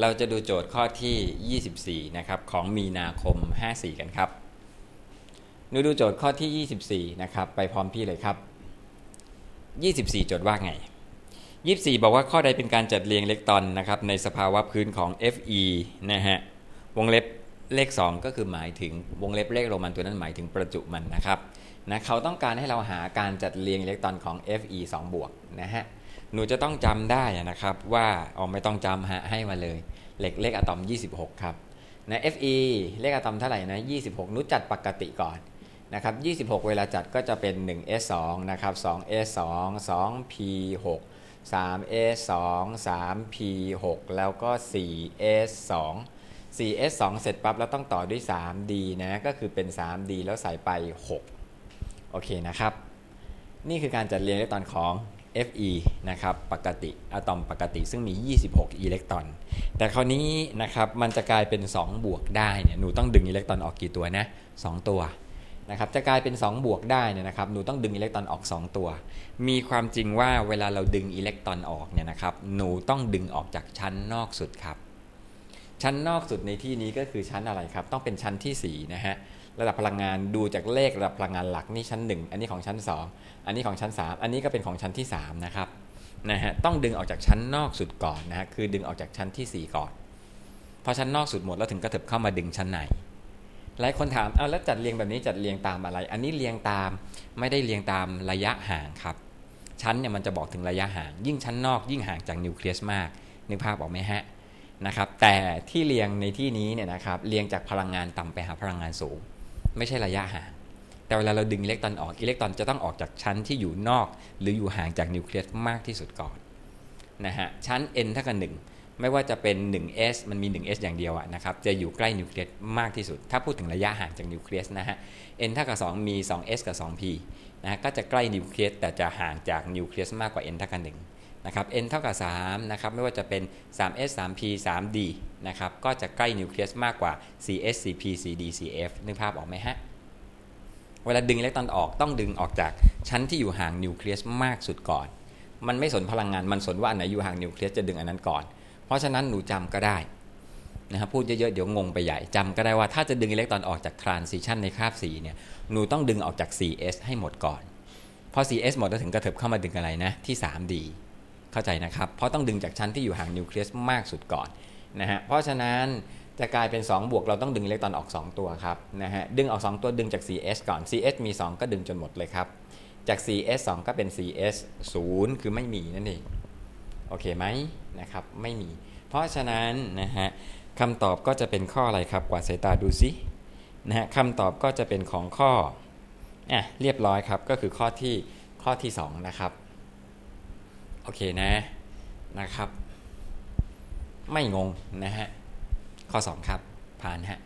เราจะดูโจทย์ข้อที่ 24 นะครับ ของมีนาคม 54 กันครับหนูดูโจทย์ข้อที่ 24 นะครับ ไปพร้อมพี่เลยครับ 24 โจทย์ว่าไง 24 บอกว่าข้อใดเป็นการจัดเรียงเล็กตอนนะครับ ในสภาวะพื้นของ Fe นะฮะ วงเล็บเลข 2 ก็คือหมายถึงวงเล็บเลขโรมันตัวนั้นหมายถึงประจุมันนะครับ นะเขาต้องการให้เราหาการจัดเรียงอิเล็กตรอนของ Fe 2บวกนะฮะหนูจะต้องจำได้นะครับว่าอ๋อไม่ต้องจำฮะให้มาเลยเหล็กเลขอะตอม 26 ครับนะ Fe เลขอะตอมเท่าไหร่นะ26นุจัดปกติก่อนนะครับ26 เวลาจัดก็จะเป็น 1s2 นะครับ 2s2 2p6 3s2 3p6 แล้วก็ 4s2 4s2 เสร็จปั๊บแล้วต้องต่อด้วย 3d นะ ก็คือเป็น 3d แล้วใส่ไป 6 โอเคนะครับ นี่คือการจัดเรียงอิเล็กตรอนของ Fe นะครับปกติอะตอมปกติซึ่งมี 26 อิเล็กตรอน แต่คราวนี้นะครับมันจะกลายเป็น 2 บวกได้เนี่ยหนูต้องดึงอิเล็กตรอนออกกี่ตัวนะ2ตัวนะครับจะกลายเป็น 2 บวกได้เนี่ยนะครับหนูต้องดึงอิเล็กตรอนออก 2 ตัว มีความจริงว่าเวลาเราดึงอิเล็กตรอนออกเนี่ยนะครับหนูต้องดึงออกจากชั้นนอกสุดครับ ชั้นนอกสุดในที่นี้ก็คือชั้นอะไรครับ ต้องเป็นชั้นที่4นะฮะ ระดับพลังงานดูจากเลขระดับพลังงานหลักนี่ชั้น 1 อันนี้ของชั้น 2 อันนี้ของชั้น 3 อันนี้ก็เป็นของชั้นที่ 3 นะครับนะฮะต้องดึงออกจากชั้นนอกสุดก่อนนะฮะคือดึงออกจากชั้นที่ 4 ก่อนพอชั้นนอกสุดหมดแล้วถึงกระเถิบเข้ามาดึงชั้นในหลายคนถามเอาแล้วจัดเรียงแบบนี้จัดเรียงตามอะไร อันนี้เรียงตามไม่ได้เรียงตามระยะห่างครับ ชั้นเนี่ยมันจะบอกถึงระยะห่าง ยิ่งชั้นนอกยิ่งห่างจากนิวเคลียสมากนึกภาพออกไหมฮะนะครับแต่ที่เรียงในที่นี้เนี่ยนะครับเรียงจากพลังงานต่ำไปหาพลังงานสูง ไม่ใช่ระยะห่างแต่เวลาเราดึงอิเล็กตรอนออกอิเล็กตรอนจะต้องออกจากชั้นที่อยู่นอก หรืออยู่ห่างจากนิวเคลียสมากที่สุดก่อนนะฮะชั้น n เท่ากับ1ไม่ว่าจะเป็น 1s มันมี 1s อย่างเดียวะนะครับจะอยู่ใกล้นิวเคลียสมากที่สุด ถ้าพูดถึงระยะห่างจากนิวเคลียสนะฮะ n เท่ากับ2มี 2s กับ 2p นะฮะก็จะใกล้นิวเคลียสแต่จะห่างจากนิวเคลียสมากกว่า n เท่ากับ1 นะครับ n เท่ากับ3นะครับไม่ว่าจะเป็น 3s 3p 3d นะครับก็จะใกล้นิวเคลียสมากกว่า 4s 4p 4d 4f นึกภาพออกไหมฮะเวลาดึงอิเล็กตรอนออกต้องดึงออกจากชั้นที่อยู่ห่างนิวเคลียสมากสุดก่อน มันไม่สนพลังงานมันสนว่าอันไหนอยู่ห่างนิวเคลียสจะดึงอันนั้นก่อน เพราะฉะนั้นหนูจำก็ได้นะครับพูดเยอะๆเดี๋ยวงงไปใหญ่จำก็ได้ว่าถ้าจะดึงอิเล็กตรอนออกจากทรานซิชันในคาบสีเนี่ยหนูต้องดึงออกจาก 4s ให้หมดก่อนพอ 4s หมดแล้วถึงกระเถิบเข้ามาดึงอะไรนะที่ 3d เข้าใจนะครับ เพราะต้องดึงจากชั้นที่อยู่ห่างนิวเคลียสมากสุดก่อนนะฮะเพราะฉะนั้นจะกลายเป็น 2 บวก เราต้องดึงอิเล็กตรอนออก 2 ตัวครับนะฮะดึงออก 2 ตัวดึงจาก 4s ก่อน 4s มี 2 ก็ดึงจนหมดเลยครับ จาก 4s 2 ก็เป็น 4s 0 คือไม่มีนั่นเองโอเคไหมนะครับไม่มี เพราะฉะนั้นนะฮะคำตอบก็จะเป็นข้ออะไรครับกวาดสายตาดูสินะฮะคำตอบก็จะเป็นของข้ออะเรียบร้อยครับก็คือข้อที่ข้อที่ 2 นะครับ โอเคนะนะครับ ไม่งงนะฮะ ข้อ 2 ครับ ผ่านฮะ